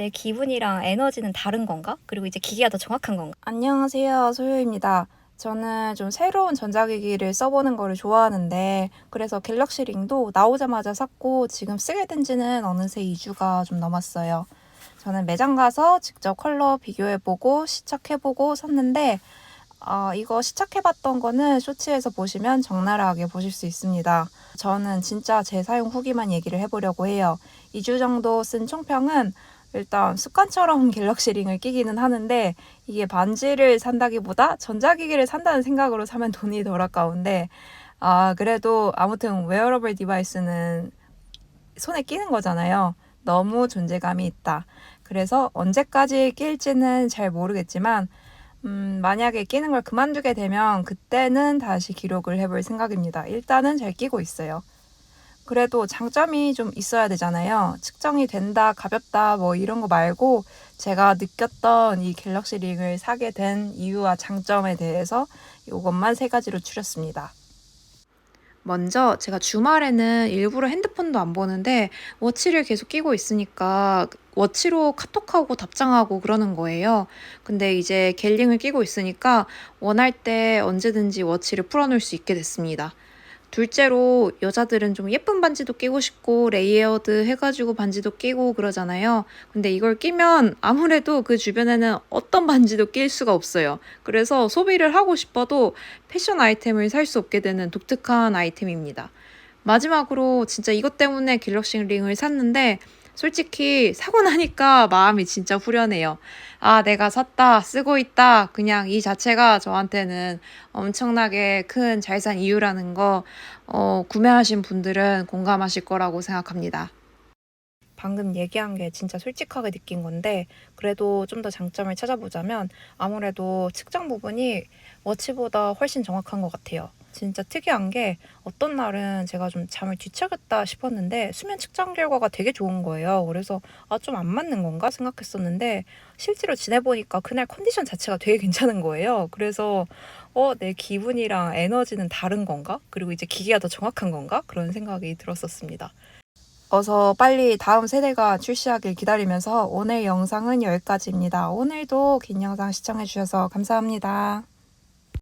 내 기분이랑 에너지는 다른 건가? 그리고 이제 기계가 더 정확한 건가? 안녕하세요. 소유입니다. 저는 좀 새로운 전자기기를 써보는 거를 좋아하는데, 그래서 갤럭시 링도 나오자마자 샀고, 지금 쓰게 된 지는 어느새 2주가 좀 넘었어요. 저는 매장 가서 직접 컬러 비교해보고, 시착해보고 샀는데, 아, 이거 시착해봤던 거는 쇼츠에서 보시면 적나라하게 보실 수 있습니다. 저는 진짜 제 사용 후기만 얘기를 해보려고 해요. 2주 정도 쓴 총평은 일단 습관처럼 갤럭시 링을 끼기는 하는데 이게 반지를 산다기보다 전자기기를 산다는 생각으로 사면 돈이 덜 아까운데 아 그래도 아무튼 웨어러블 디바이스는 손에 끼는 거잖아요. 너무 존재감이 있다. 그래서 언제까지 낄지는 잘 모르겠지만 음, 만약에 끼는 걸 그만두게 되면 그때는 다시 기록을 해볼 생각입니다. 일단은 잘 끼고 있어요. 그래도 장점이 좀 있어야 되잖아요. 측정이 된다, 가볍다, 뭐 이런 거 말고 제가 느꼈던 이 갤럭시 링을 사게 된 이유와 장점에 대해서 이것만 세 가지로 추렸습니다. 먼저 제가 주말에는 일부러 핸드폰도 안 보는데 워치를 계속 끼고 있으니까 워치로 카톡하고 답장하고 그러는 거예요. 근데 이제 갤링을 끼고 있으니까 원할 때 언제든지 워치를 풀어놓을 수 있게 됐습니다. 둘째로 여자들은 좀 예쁜 반지도 끼고 싶고 레이어드 해가지고 반지도 끼고 그러잖아요. 근데 이걸 끼면 아무래도 그 주변에는 어떤 반지도 낄 수가 없어요. 그래서 소비를 하고 싶어도 패션 아이템을 살 수 없게 되는 독특한 아이템입니다. 마지막으로 진짜 이것 때문에 갤럭시 링을 샀는데 솔직히 사고 나니까 마음이 진짜 후련해요. 아, 내가 샀다, 쓰고 있다. 그냥 이 자체가 저한테는 엄청나게 큰 잘산 이유라는 거, 어, 구매하신 분들은 공감하실 거라고 생각합니다. 방금 얘기한 게 진짜 솔직하게 느낀 건데, 그래도 좀 더 장점을 찾아보자면, 아무래도 측정 부분이 워치보다 훨씬 정확한 것 같아요. 진짜 특이한 게 어떤 날은 제가 좀 잠을 뒤척였다 싶었는데 수면 측정 결과가 되게 좋은 거예요. 그래서 아, 좀 안 맞는 건가 생각했었는데 실제로 지내보니까 그날 컨디션 자체가 되게 괜찮은 거예요. 그래서 어, 내 기분이랑 에너지는 다른 건가? 그리고 이제 기계가 더 정확한 건가? 그런 생각이 들었었습니다. 어서 빨리 다음 세대가 출시하길 기다리면서 오늘 영상은 여기까지입니다. 오늘도 긴 영상 시청해주셔서 감사합니다.